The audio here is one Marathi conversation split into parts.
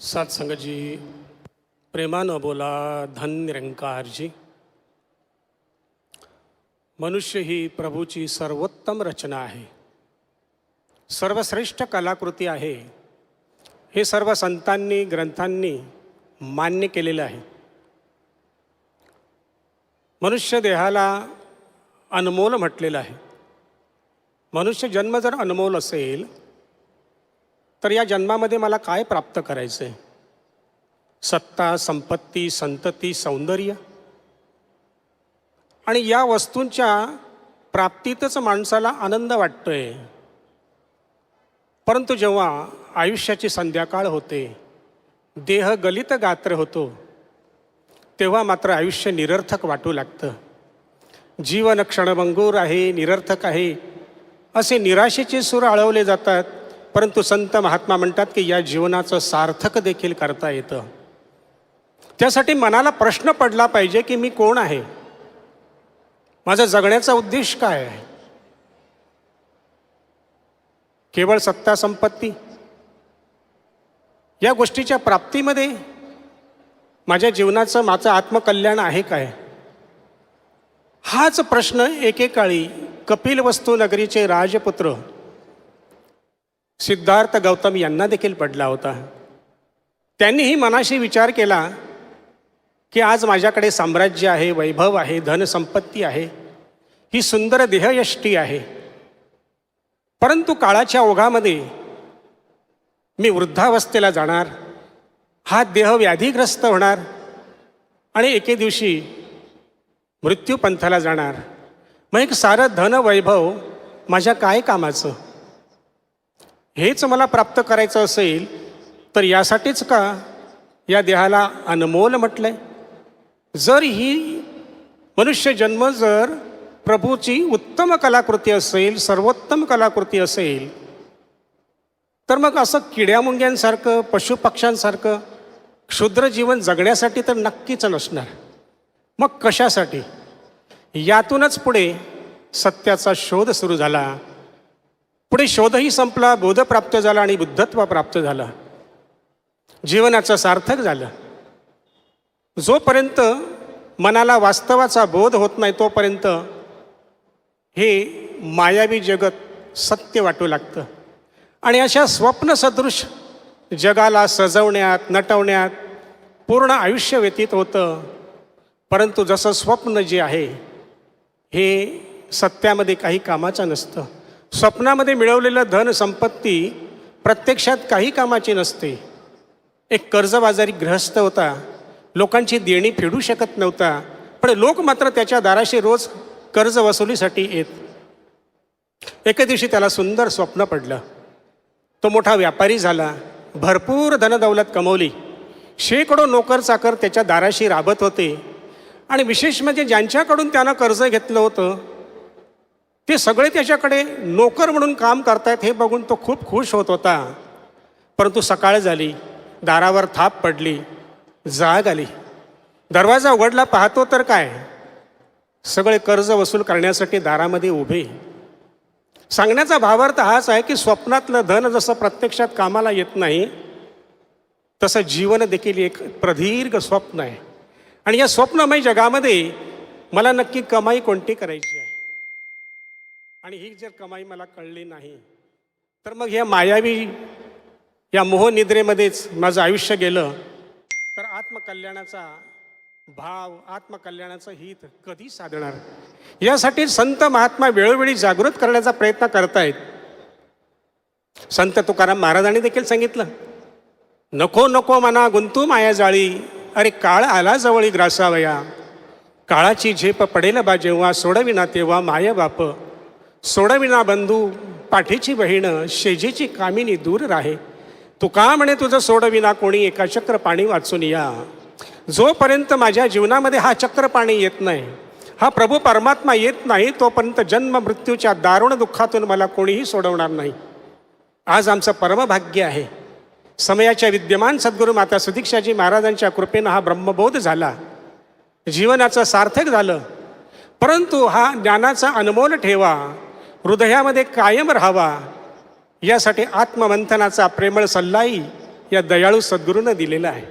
सत्संगजी प्रेमानं बोला धन निरंकारजी मनुष्य ही प्रभूची सर्वोत्तम रचना आहे. सर्वश्रेष्ठ कलाकृती आहे. हे सर्व संतांनी ग्रंथांनी मान्य केलेलं आहे. मनुष्य देहाला अनमोल म्हटलेलं आहे. मनुष्य जन्म जर अनमोल असेल तर या जन्मामध्ये मला काय प्राप्त करायचं आहे सत्ता संपत्ती संतती सौंदर्य. आणि या वस्तूंच्या प्राप्तीतच माणसाला आनंद वाटतोय. परंतु जेव्हा आयुष्याची संध्याकाळ होते देह गलित गात्र होतो तेव्हा मात्र आयुष्य निरर्थक वाटू लागतं. जीवन क्षणभंगूर आहे निरर्थक आहे असे निराशेचे सूर आळवले जातात. परंतु संत महात्मा म्हणतात की या जीवनाचं सार्थक देखील करता येतं. त्यासाठी मनाला प्रश्न पडला पाहिजे की मी कोण आहे? माझा जगण्याचा उद्देश काय आहे? केवळ सत्ता संपत्ती? या गोष्टीच्या प्राप्तीमध्ये माझ्या जीवनाचं माझं आत्मकल्याण आहे काय? हाच प्रश्न एकेकाळी कपिल वस्तू नगरीचे राजपुत्र सिद्धार्थ गौतम यांना देखील पडला होता. त्यांनीही मनाशी विचार केला की आज माझ्याकडे साम्राज्य आहे वैभव आहे धनसंपत्ती आहे ही सुंदर देहयष्टी आहे. परंतु काळाच्या ओघामध्ये मी वृद्धावस्थेला जाणार हा देह व्याधीग्रस्त होणार आणि एके दिवशी मृत्यूपंथाला जाणार. मग एक सारं धन वैभव माझ्या काय कामाचं? हेच मला प्राप्त करायचं असेल तर यासाठीच का या देहाला अनमोल म्हटलंय? जर ही मनुष्य जन्म जर प्रभूची उत्तम कलाकृती असेल सर्वोत्तम कलाकृती असेल तर मग असं किड्यामुंग्यांसारखं पशुपक्ष्यांसारखं क्षुद्र जीवन जगण्यासाठी तर नक्कीच नसणार. मग कशासाठी? यातूनच पुढे सत्याचा शोध सुरू झाला. पुढे शोधही संपला बोध प्राप्त झाला आणि बुद्धत्व प्राप्त झालं. जीवनाचं सार्थक झालं. जोपर्यंत मनाला वास्तवाचा बोध होत नाही तोपर्यंत हे मायावी जगत सत्य वाटू लागतं. आणि अशा स्वप्नसदृश जगाला सजवण्यात नटवण्यात पूर्ण आयुष्य व्यतीत होतं. परंतु जसं स्वप्न जे आहे हे सत्यामध्ये काही कामाचं नसतं. स्वप्नामध्ये मिळवलेलं धन संपत्ती प्रत्यक्षात काही कामाची नसते. एक कर्जबाजारी ग्रहस्थ होता. लोकांची देणी फेडू शकत नव्हता. पण लोक मात्र त्याच्या दाराशी रोज कर्ज वसुलीसाठी येत. एके दिवशी त्याला सुंदर स्वप्न पडलं. तो मोठा व्यापारी झाला. भरपूर धनदौलत कमवली. शेकडो नोकर चाकर त्याच्या दाराशी राबत होते. आणि विशेष म्हणजे ज्यांच्याकडून त्यानं कर्ज घेतलं होतं ते सगळे त्याच्याकडे नोकर म्हणून काम करतायत हे बघून तो खूप खुश होत होता. परंतु सकाळ झाली दारावर थाप पडली जाग आली. दरवाजा उघडला पाहतो तर काय? सगळे कर्ज वसूल करण्यासाठी दारामध्ये उभे. सांगण्याचा भावार्थ हाच आहे की स्वप्नातलं धन जसं प्रत्यक्षात कामाला येत नाही तसं जीवन देखील एक प्रदीर्घ स्वप्न आहे. आणि या स्वप्नमय जगामध्ये मला नक्की कमाई कोणती करायची आहे? आणि ही जर कमाई मला कळली नाही तर मग ह्या मायावी या मोहनिद्रेमध्येच माझं आयुष्य गेलं. तर आत्मकल्याणाचा भाव आत्मकल्याणाचं हित कधी साधणार? यासाठी संत महात्मा वेळोवेळी जागृत करण्याचा प्रयत्न करतायत. संत तुकाराम महाराजांनी देखील सांगितलं नको नको मना गुंतू माया जाळी अरे काळ आला जवळी ग्रासावया. काळाची झेप पडेल बा जेव्हा सोडविना तेव्हा माय बाप. सोडविना बंधू पाठीची बहीण शेजीची कामिनी दूर राहे. तू का म्हणे तुझं सोडविना कोणी एका चक्र पाणी वाचून या. जोपर्यंत माझ्या जीवनामध्ये हा चक्र पाणी येत नाही हा प्रभू परमात्मा येत नाही तोपर्यंत जन्म मृत्यूच्या दारुण दुःखातून मला कोणीही सोडवणार नाही. आज आमचं परमभाग्य आहे. समयाच्या विद्यमान सद्गुरू माता सुदीक्षाजी महाराजांच्या कृपेनं हा ब्रह्मबोध झाला. जीवनाचं सार्थक झालं. परंतु हा ज्ञानाचा अनमोल ठेवा. हृदयामध्ये कायम राहावा. यासाठी आत्ममंथनाचा प्रेमळ सल्लाही या दयाळू सद्गुरूनं दिलेला आहे.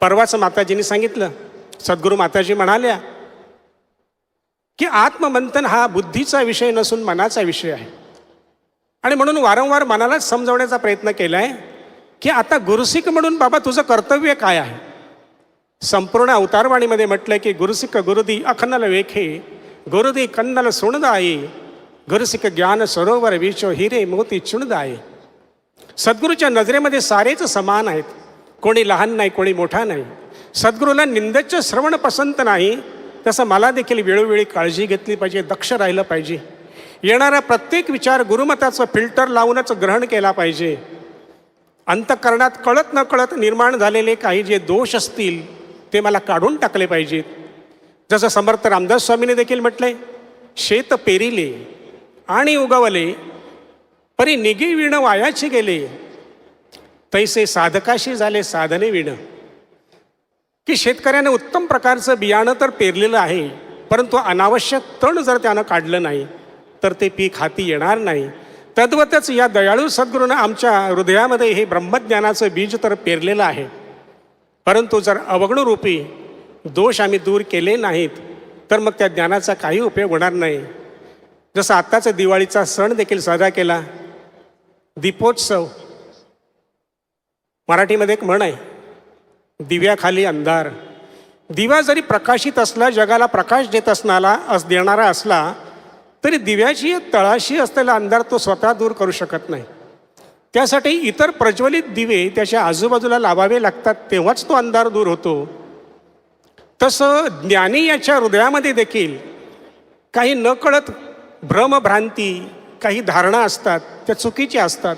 परवाच माताजींनी सांगितलं. सद्गुरू माताजी म्हणाल्या की आत्ममंथन हा बुद्धीचा विषय नसून मनाचा विषय आहे. आणि म्हणून वारंवार मनालाच समजवण्याचा प्रयत्न केला आहे की आता गुरुसिक म्हणून बाबा तुझं कर्तव्य काय आहे? संपूर्ण अवतारवाणीमध्ये म्हटलं की गुरुसिक गुरुदी अखनल वेखे गुरुदी कन्नल सुणदाई गुरुसिक ज्ञान सरोवर विश्व हिरे मोती चुणदाई सद्गुरूच्या नजरेमध्ये सारेच समान आहेत. कोणी लहान नाही कोणी मोठा नाही. सद्गुरूला निंदच श्रवण पसंत नाही. तसं मला देखील वेळोवेळी काळजी घेतली पाहिजे दक्ष राहिलं पाहिजे. येणारा प्रत्येक विचार गुरुमताचं फिल्टर लावूनच ग्रहण केला पाहिजे. अंतकरणात कळत न कळत निर्माण झालेले काही जे दोष असतील ते मला काढून टाकले पाहिजेत. जसं समर्थ रामदास स्वामीने देखील म्हटलंय शेत पेरिले आणि उगवले. परी निगी विण वायाची गेले. तैसे साधकाशी झाले साधने विणं. की शेतकऱ्याने उत्तम प्रकारचं बियाणं तर पेरलेलं आहे परंतु अनावश्यक तण जर त्यानं काढलं नाही तर ते पीक हाती येणार नाही. तद्वतच या दयाळू सद्गुरूनं आमच्या हृदयामध्ये हे ब्रह्मज्ञानाचं बीज तर पेरलेलं आहे. परंतु जर अवगणूरूपी दोष आम्ही दूर केले नाहीत तर मग त्या ज्ञानाचा काही उपयोग होणार नाही. जसं आत्ताचा दिवाळीचा सण देखील साजरा केला दीपोत्सव. मराठीमध्ये एक म्हण आहे दिव्याखाली अंधार. दिवा जरी प्रकाशित असला जगाला प्रकाश देत असणारा अस देणारा असला तरी दिव्याची तळाशी असलेला अंधार तो स्वतः दूर करू शकत नाही. त्यासाठी इतर प्रज्वलित दिवे त्याच्या आजूबाजूला लावावे लागतात तेव्हाच तो अंधार दूर होतो. तसं ज्ञानी याच्या हृदयामध्ये देखील काही नकळत भ्रमभ्रांती काही धारणा असतात त्या चुकीच्या असतात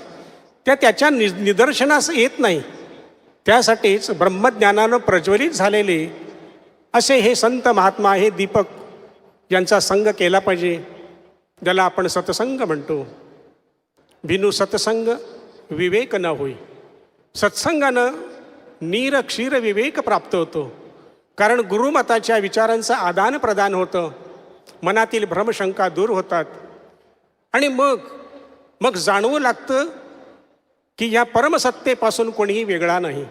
त्या त्याच्या नि निदर्शनास येत नाही. त्यासाठीच ब्रह्मज्ञानानं प्रज्वलित झालेले असे हे संत महात्मा हे दीपक यांचा संग केला पाहिजे. ज्याला आपण सत्संग म्हणतो. बिनू सत्संग विवेक न होई. सत्संगानं नीर क्षीर विवेक प्राप्त होतो. कारण गुरुमताच्या विचारांचं आदान प्रदान होतं. मनातील भ्रमशंका दूर होतात. आणि मग मग जाणवू लागतं की या परमसत्तेपासून कोणीही वेगळा नाही.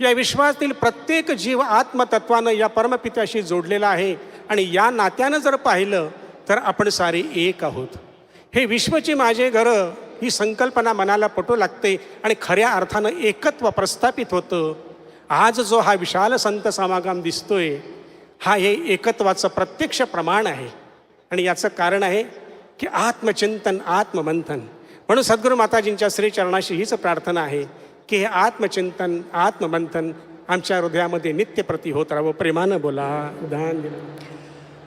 या विश्वातील प्रत्येक जीव आत्मतत्वानं या परमपित्याशी जोडलेला आहे आणि या नात्यानं जर पाहिलं तर आपण सारे एक आहोत. हे विश्वची माझे घरं ही संकल्पना मनाला पटू लागते आणि खऱ्या अर्थानं एकत्व प्रस्थापित होतं. आज जो हा विशाल संत समागम दिसतोय हा हे एकत्वाचं प्रत्यक्ष प्रमाण आहे. आणि याचं कारण आहे की आत्मचिंतन आत्ममंथन. म्हणून सद्गुरू माताजींच्या श्रीचरणाशी हीच प्रार्थना आहे की हे आत्मचिंतन आत्ममंथन आमच्या हृदयामध्ये नित्यप्रती होत राहावं. प्रेमानं बोला. उदाहरण दिलं.